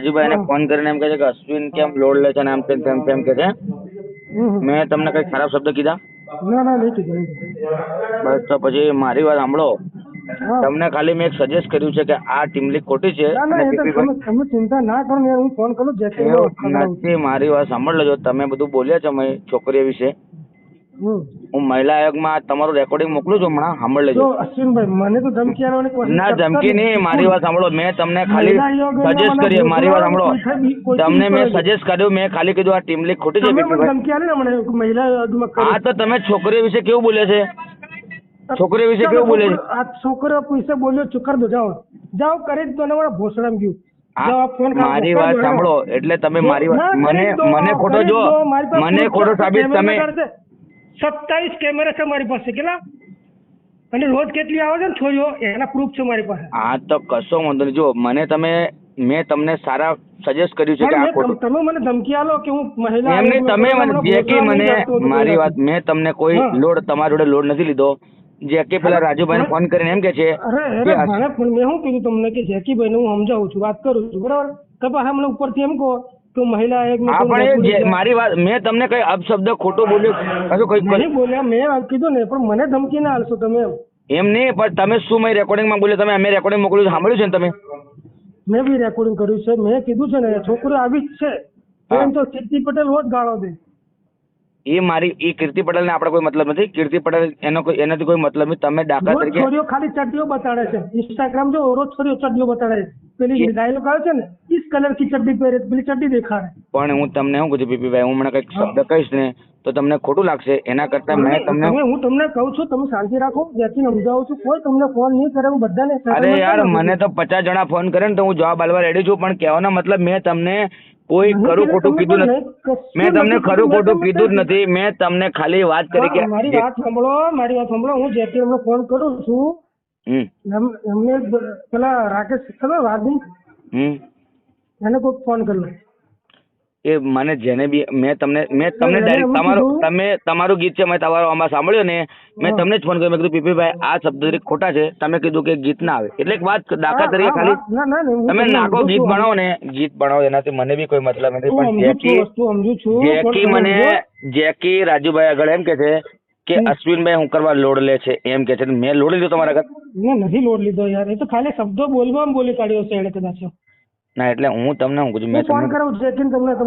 રાજુભાઈને હા. ફોન કરીને એમ કહે છે કે અશ્વિન કેમ લોડ લે છે ને આમ તેમ તેમ તેમ કે છે. મેં તમને કઈ ખરાબ શબ્દ કીધા ના ના નહીં કીધું બસ તો પછી મારી વાત સાંભળો તમને ખાલી મેં એક સજેસ્ટ કર્યું છે કે આ ટીમલી ખોટી છે તમે ચિંતા ના કરો હું ફોન કરું નથી મારી વાત સાંભળ લેજો તમે બધું બોલ્યા છો છોકરી વિશે. હું મહિલા આયોગમાં તમારું રેકોર્ડિંગ મોકલું છું હમણાં. સાંભળ લેજો. અશ્વિનભાઈ મને તો ધમકી આવવાની ના ધમકી નહીં મારી વાત સાંભળો. મેં તમને ખાલી સજેસ્ટ કરી મારી વાત સાંભળો. તમને મેં સજેસ્ટ કર્યું મેં ખાલી કીધું આ ટીમ લીગ ખોટી છે તમે મને પીપીભાઈ ધમકી આલી ને મને મહિલા આયોગમાં હા તો તમે છોકરીઓ વિશે કેવું બોલે છે? છોકરીઓ વિશે કેવું બોલે છે? આ છોકરો વિશે બોલ્યો ચુકર કરી દો જાઓ. જાઓ કરી તો મારા ભોસડામ ગયું. મારી વાત સાંભળો એટલે તમે મારી વાત મને મને ખોટો જો મને ખોટો સાબિત તમે. સત્તાવીસ કેમેરા છે મારી પાસે. કેટલા? અને રોજ કેટલી આવે છે ને છોરીઓ? એના પ્રૂફ છે મારી પાસે. હા તો કશો વાંધો નહીં. જો મને તમે મેં તમને સારા સજેસ્ટ કર્યું છે કે આ ફોટો તમે મને ધમકી આલો કે હું મહિલા એમ નહીં તમે મને જે કે મને મારી વાત મેં તમને કોઈ લોડ તમારી જોડે લોડ નથી લીધો. જે કે પેલા રાજુભાઈને ફોન કરીને એમ કે છે અરે અરે પણ મેં શું કીધું તમને કે જેકીભાઈને હું સમજાવું છું. વાત કરું છું. બરાબર? તો પાછા મને ઉપરથી એમ કહો. કે મહિલા એક હા પણ એ જે મારી વાત મેં તમને કઈ અપશબ્દ ખોટો બોલ્યો કશું કઈ નહીં બોલ્યા મેં કીધું ને પણ મને ધમકી ના આલશો તમે એમ. એમ નહીં પણ તમે શું મેં રેકોર્ડિંગમાં બોલ્યો? તમે અમે રેકોર્ડિંગ મોકલ્યું છે, સાંભળ્યું છે ને તમે? મેં બી રેકોર્ડિંગ કર્યું છે મેં કીધું છે ને છોકરો આવી જ છે. હા. એમ તો કીર્તિ પટેલ હોત ગાળો દે. એ મારી એ કીર્તિ પટેલને આપણે કોઈ મતલબ નથી. કીર્તિ પટેલ એનો કોઈ એનાથી કોઈ મતલબ નથી તમે દાખલા રોજ તરીકે છોરીઓ ખાલી ચડ્ડીઓ બતાડે છે. ઇન્સ્ટાગ્રામ જો રોજ છોરીઓ ચડ્ડીઓ બતાડે છે. પેલી ડાયલોગ આવે છે ને ઇસ કલર કી ચડ્ડી પહેરે પેલી ચડ્ડી દેખાડે. પણ હું તમને શું કહું છું પીપીભાઈ હું મને કંઈક શબ્દ કહીશ ને તો તમને ખોટું લાગશે. એના કરતા મેં તમને હું તમને કહું છું તમે શાંતિ રાખો જ્યાંથી સમજાવું છું. કોઈ તમને ફોન નહીં કરે હું બધાને અરે યાર મને તો પચાસ જણા ફોન કરે ને તો હું જવાબ આલવા રેડી છું પણ કહેવાનો મતલબ મેં તમને કોઈ ખરું ખોટું કીધું નથી. મેં તમને ખરું ખોટું કીધું જ નથી. મેં તમને ખાલી વાત કરી કે મારી વાત સાંભળો મારી વાત સાંભળો હું જેથી ફોન કરું છું એમને પેલા રાકેશ ખબર વાદી એને કોઈ ફોન કર્યો. એ મને જેને બી મેં તમને મેં તમને ડાયરેક્ટ તમારું તમે તમારું ગીત છે મેં તમારો આમાં સાંભળ્યો ને મેં તમને જ ફોન કર્યો મેં કીધું પીપીભાઈ આ શબ્દ ખોટા છે. તમે કીધું કે ગીત ના આવે. એટલે એક વાત દાખલા તરીકે ખાલી. તમે નાખો ગીત ભણાવો ને ગીત ભણાવો એનાથી મને બી કોઈ મતલબ નથી. પણ જેકી જેકી મને જેકી રાજુભાઈ આગળ એમ કે છે કે. અશ્વિનભાઈ હું કરવા લોડ લે છે એમ કે છે મેં લોડ લીધો તમારા ઘર મેં નથી લોડ લીધો યાર એ તો ખાલી શબ્દો બોલવામાં બોલી કાઢ્યો છે એને કદાચ ના એટલે હું તમને હું કહું છું હું મેં ફોન તમને કરાવું તમને તમારી